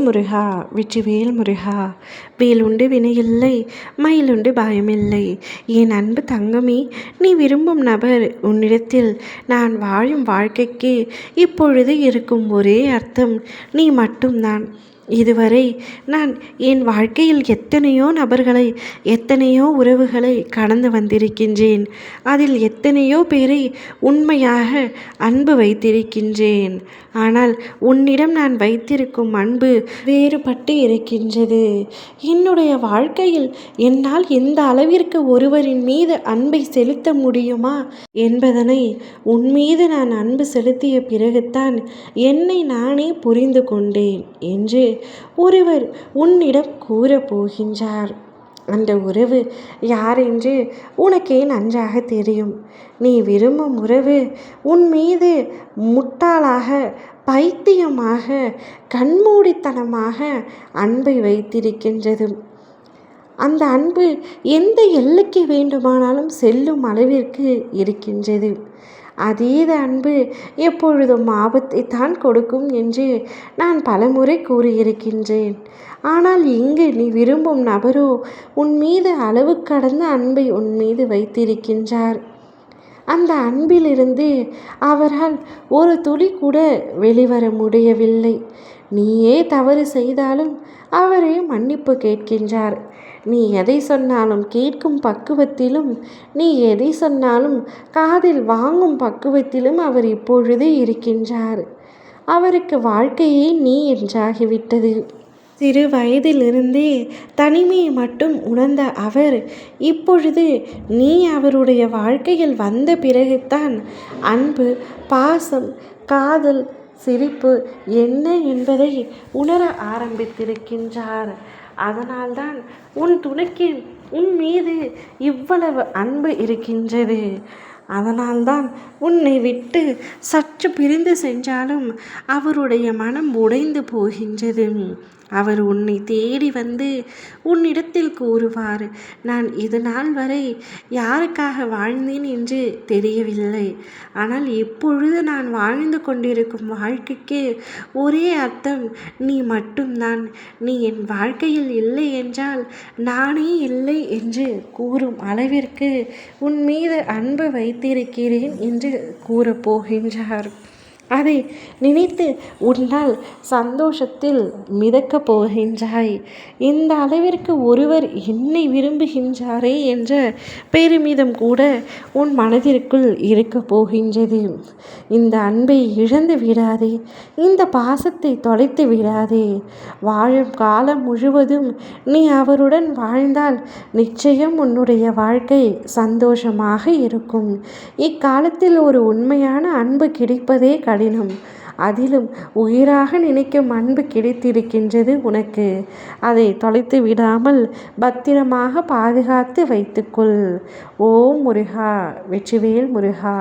முருகா வெற்றிவேல் முருகா வேலுண்டு வினையில்லை மயிலுண்டு பயமில்லை. என் அன்பு தங்கமே நீ விரும்பும் நபர் உன்னிடத்தில் நான் வாழும் வாழ்க்கைக்கு இப்பொழுது இருக்கும் ஒரே அர்த்தம் நீ மட்டும்தான். இதுவரை நான் என் வாழ்க்கையில் எத்தனையோ நபர்களை எத்தனையோ உறவுகளை கடந்து வந்திருக்கின்றேன். அதில் எத்தனையோ பேரை உண்மையாக அன்பு வைத்திருக்கின்றேன். ஆனால் உன்னிடம் நான் வைத்திருக்கும் அன்பு வேறுபட்டு இருக்கின்றது. என்னுடைய வாழ்க்கையில் என்னால் எந்த அளவிற்கு ஒருவரின் மீது அன்பை செலுத்த முடியுமா என்பதனை உன் மீது நான் அன்பு செலுத்திய பிறகுதான் என்னை நானே புரிந்து கொண்டேன் என்று ஒருவர் உன்னிடம் கூறப்போகின்றார். அந்த உறவு யார் என்று உனக்கே நன்றாக தெரியும். நீ விரும்பும் உறவு உன் மீது முட்டாளாக பைத்தியமாக கண்மூடித்தனமாக அன்பை வைத்திருக்கின்றது. அந்த அன்பு எந்த எல்லைக்கு வேண்டுமானாலும் செல்லும் அளவிற்கு இருக்கின்றது. அதீத அன்பு எப்பொழுதும் ஆபத்தை தான் கொடுக்கும் என்று நான் பலமுறை கூறியிருக்கின்றேன். ஆனால் இங்கு நீ விரும்பும் நபரோ உன் மீது அளவு கடந்த அன்பை உன் மீது வைத்திருக்கின்றார். அந்த அன்பிலிருந்து அவரால் ஒரு துளி கூட வெளிவர முடியவில்லை. நீயே தவறு செய்தாலும் அவரே மன்னிப்பு கேட்கின்றார். நீ எதை சொன்னாலும் கேட்கும் பக்குவத்திலும் நீ எதை சொன்னாலும் காதில் வாங்கும் பக்குவத்திலும் அவர் இப்பொழுது இருக்கின்றார். அவருக்கு வாழ்க்கையே நீ என்றாகிவிட்டது சிறு வயதிலிருந்தே தனிமையை மட்டும் உணர்ந்த அவர் இப்பொழுது நீ அவருடைய வாழ்க்கையில் வந்த பிறகுதான் அன்பு பாசம் காதல் சிரிப்பு என்ன என்பதை உணர ஆரம்பித்திருக்கின்றார். அதனால்தான் உன் துணைக்கு உன் மீது இவ்வளவு அன்பு இருக்கின்றது. அதனால்தான் உன்னை விட்டு சற்று பிரிந்து சென்றாலும் அவருடைய மனம் உடைந்து போகின்றது. அவர் உன்னை தேடி வந்து உன்னிடத்தில் கூறுவார் நான் இது நாள் வரை யாருக்காக வாழ்ந்தேன் என்று தெரியவில்லை. ஆனால் இப்பொழுது நான் வாழ்ந்து கொண்டிருக்கும் வாழ்க்கைக்கு ஒரே அர்த்தம் நீ மட்டும்தான். நீ என் வாழ்க்கையில் இல்லை என்றால் நானே இல்லை என்று கூறும் அளவிற்கு உன் மீது அன்பு வைத்திருக்கிறேன் என்று கூறப்போகின்றார். அதை நினைத்து உன்னால் சந்தோஷத்தில் மிதக்கப் போகின்றாய். இந்த அளவிற்கு ஒருவர் என்னை விரும்புகின்றாரே என்ற பெருமிதம் கூட உன் மனதிற்குள் இருக்கப் போகின்றது. இந்த அன்பை இழந்து விடாதே இந்த பாசத்தை தொலைத்து விடாதே. வாழும் காலம் முழுவதும் நீ அவருடன் வாழ்ந்தால் நிச்சயம் உன்னுடைய வாழ்க்கை சந்தோஷமாக இருக்கும். இக்காலத்தில் ஒரு உண்மையான அன்பு கிடைப்பதே கடினம் அதிலும் உயிராக நினைக்கும் அன்பு கிடைத்திருக்கின்றது உனக்கு. அதை தொலைத்து விடாமல் பத்திரமாக பாதுகாத்து வைத்துக்கொள். ஓம் முருகா வெற்றிவேல் முருகா.